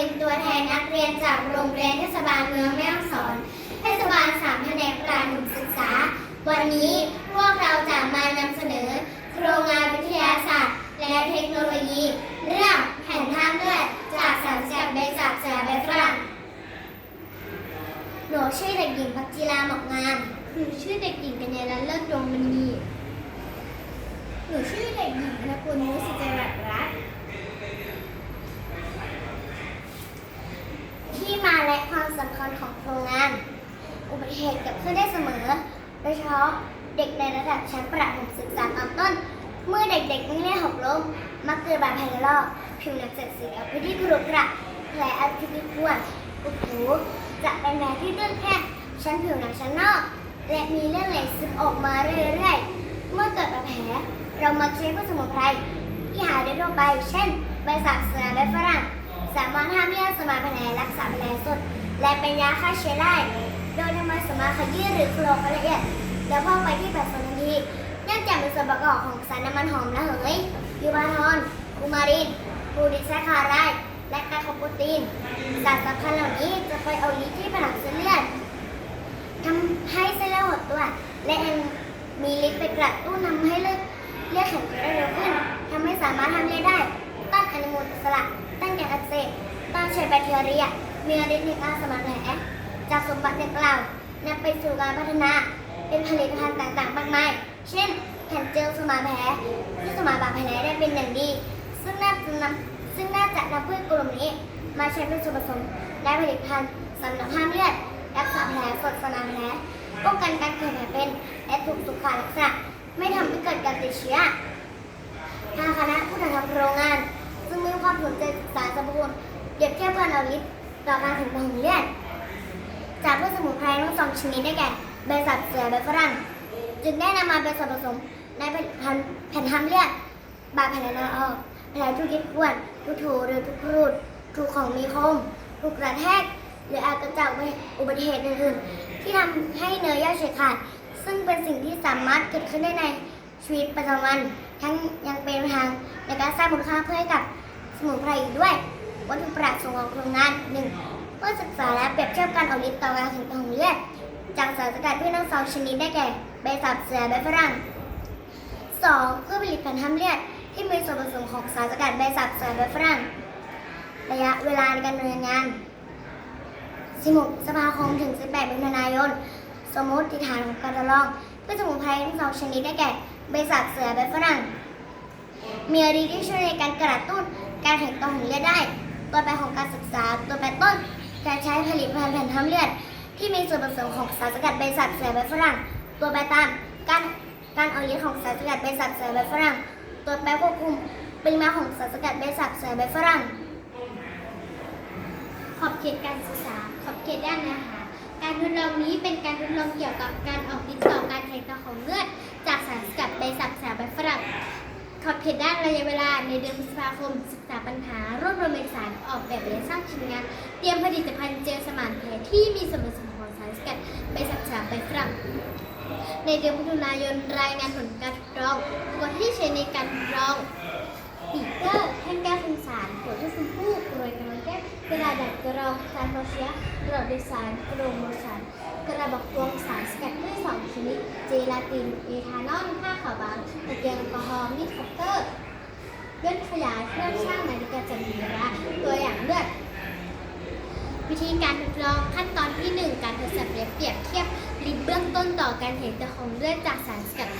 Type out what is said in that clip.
เป็นตัวแทนนักเรียนจากโรงเรียนเทศบาลเมืองแม่ฮ่องสอน เทศบาลสามแผนกประถมศึกษา วันนี้พวกเราจะมานำเสนอ โครงงานวิทยาศาสตร์ และเทคโนโลยี เรื่องแผ่นท่าเลือดจากสารจากใบจากสารใบฝรั่งหนูชื่อเด็กหญิงพักจิราหมอกงามหนูชื่อเด็กหญิงกัญญาลัตน์เลิศดวงมณีหนูชื่อเด็กหญิงธนกุลมุสิจรัตน์รัตน์ ที่มาและความสำคัญของโครงงาน อุบัติเหตุเกิด ขึ้นได้เสมอ โดยเฉพาะเด็กในระดับชั้นประถมศึกษาตอนต้น เมื่อเด็กๆวิ่งเล่นหกล้ม มักเกิดบาดแผลลอกผิวหนังเสียดสีกับพื้นที่กรุกระแผลอัลทิพิพวนอุดหูจะเป็นแผลที่ตื้นแค่ชั้นผิวหนังชั้นนอก และมีเลือดไหลซึมออกมาเรื่อยๆ เมื่อเกิดบาดแผลเรามาใช้พืชสมุนไพรที่หาได้ทั่วไป เช่นใบสักเสือใบฝรั่งสามารถห้ามเลือดสมานแผลรักษาแผลสดและเป็นยาฆ่าเชื้อได้ โดยทำไมสมารถขยี้หรือโคลกละเอียด แล้วพ่อไปที่แผลสดทันทีเนื่องจากเป็นส่วนประกอบของสารน้ำมันหอมระเหยยูบาทอนกูมารินบูดิซคคาไรด์และไกลโคโปรตีนสารสำคัญเหล่านี้จะไปเอาลิที่ผนังเส้นเลือดทำให้เส้นเลือดหดตัว และยังมีฤทธิ์ไปกระตุ้นทำให้เลือดเลือดแข็งตัวได้เร็วขึ้นทำให้สามารถทำเลือดได้ต้านอนุมูลอิสระต้านการอักเสบต้านเชื้อแบคทีเรียมีฤทธิ์ในการสมานแผล จากสมบัติดังกล่าวนำไปสู่การพัฒนาเป็นผลิตภัณฑ์ต่างๆ มากมาย เช่นแผ่นเจลสมานแผลที่สมานบาดแผลได้เป็นอย่างดี ซึ่งน่าจะนำซึ่งน่าจะนำพืชกลุ่มนี้ มาใช้เป็นส่วนผสมและผลิตภัณฑ์สำหรับห้ามเลือดรักษาแผลสดสมานแผลป้องกันการเกิดแผลเป็นและถูกสุขลักษณะไม่ทำให้เกิดการติดเชื้อทางคณะผู้จัดทำโรงงาน ซึ่งมีความสนใจศึกษาสรรพคุณเปรียบเทียบการเอาลิตต่อการถึงของเลือดจากพืชสมุน ไพรทั้งสองชนิดได้แก่ใบสับเสือใบฝรั่งจึงได้นำมาเป็นส่วนผสมในผลิตภัณฑ์แผ่นทำเลือดบาดแผลในออกแผลทุกยิดขวดทุกถูหรือทุกครูดถูกของมีคมถูกกระแทกหรืออาจเกิดจากอุบัติเหตุอื่นๆที่ทำให้เนื้อเยื่อฉีกขาด ซึ่งเป็นสิ่งที่สามารถเกิดขึ้นได้ในชีวิตประจำวัน ทั้งยังเป็นทางในการสร้างมูลค่าเพื่อให้กับสมุนไพรอีกด้วย วัตถุประสงค์ของโครงงานหนึ่ง เพื่อศึกษาและเปรียบเทียบการเอาลิตต่อการถึงของเลือด จากสารสกัดพืชทั้งสองชนิดได้แก่ใบสับเสือใบฝรั่ง 2. เพื่อผลิตภัณฑ์ทำเลือดที่มีส่วนผสมของสารสกัดใบสับเสือใบฝรั่งระยะเวลาในการดำเนินงาน 16 สภาคมถึง 18มิถุนายน สมมติฐานของการทดลองเพื่อสมุนไพรทั้งสองชนิดได้แก่ใบสับเสือใบฝรั่ง มีฤทธิ์ที่ช่วยในการกระตุ้นการแข็งตัวของเลือดได้ ตัวแปรของการศึกษา ตัวแปรต้น การใช้ผลิตภัณฑ์แผ่นทำเลือด ที่มีส่วนผสมของสารสกัดใบสับเสือใบฝรั่ง ตัวแปรตามการการเอาฤทธิ์ของสารสกัดใบสับเสือใบฝรั่ง ตัวแปรควบคุมปริมาณของสารสกัดใบสับเสือใบฝรั่ง ขอบเขตการศึกษา ขอบเขตด้านเนื้อหาการทดลองนี้เป็นการทดลองเกี่ยวกับการออกฤทธิ์ต่อการแข็งตัวของเลือด จากสารสกัดใบสับเสือใบฝรั่ง ขอบเขตด้านระยะเวลาในเดือนพฤษภาคม ปัญหารวบรวมเอกสารออกแบบและสร้างชิ้นงาน เตรียมผลิตภัณฑ์เจลสมานแผลที่มีส่วนผสมของสารสกัดใบสับเสือใบฝรั่งในเดือนมิถุนายนรายงานผลการทดลองตัวที่ใช้ในการทดลองปีเตอร์แท่งแก้วสงสารหัวที่ชมพู่กรวยกำลังแก้วกระดาษดัดกรองสารโพเชียกระดาษโดยสารกระโดงโมชันกระดาษบอกตวงสารสกัดด้วยสองชนิด เจลาติน เอทานอลผ้าขาวบางตะเกียงแอลกอฮอล์มีดคัตเตอร์ เลื่อนขยายเครื่องช่างนาฬิกาจันทระตัวอย่างเลือดวิธีการทดลองขั้นตอนที่ 1 การทดสอบและเปรียบเทียบลิบเบื้องต้นต่อการเห็นตัวของเลือดจากสารสกัด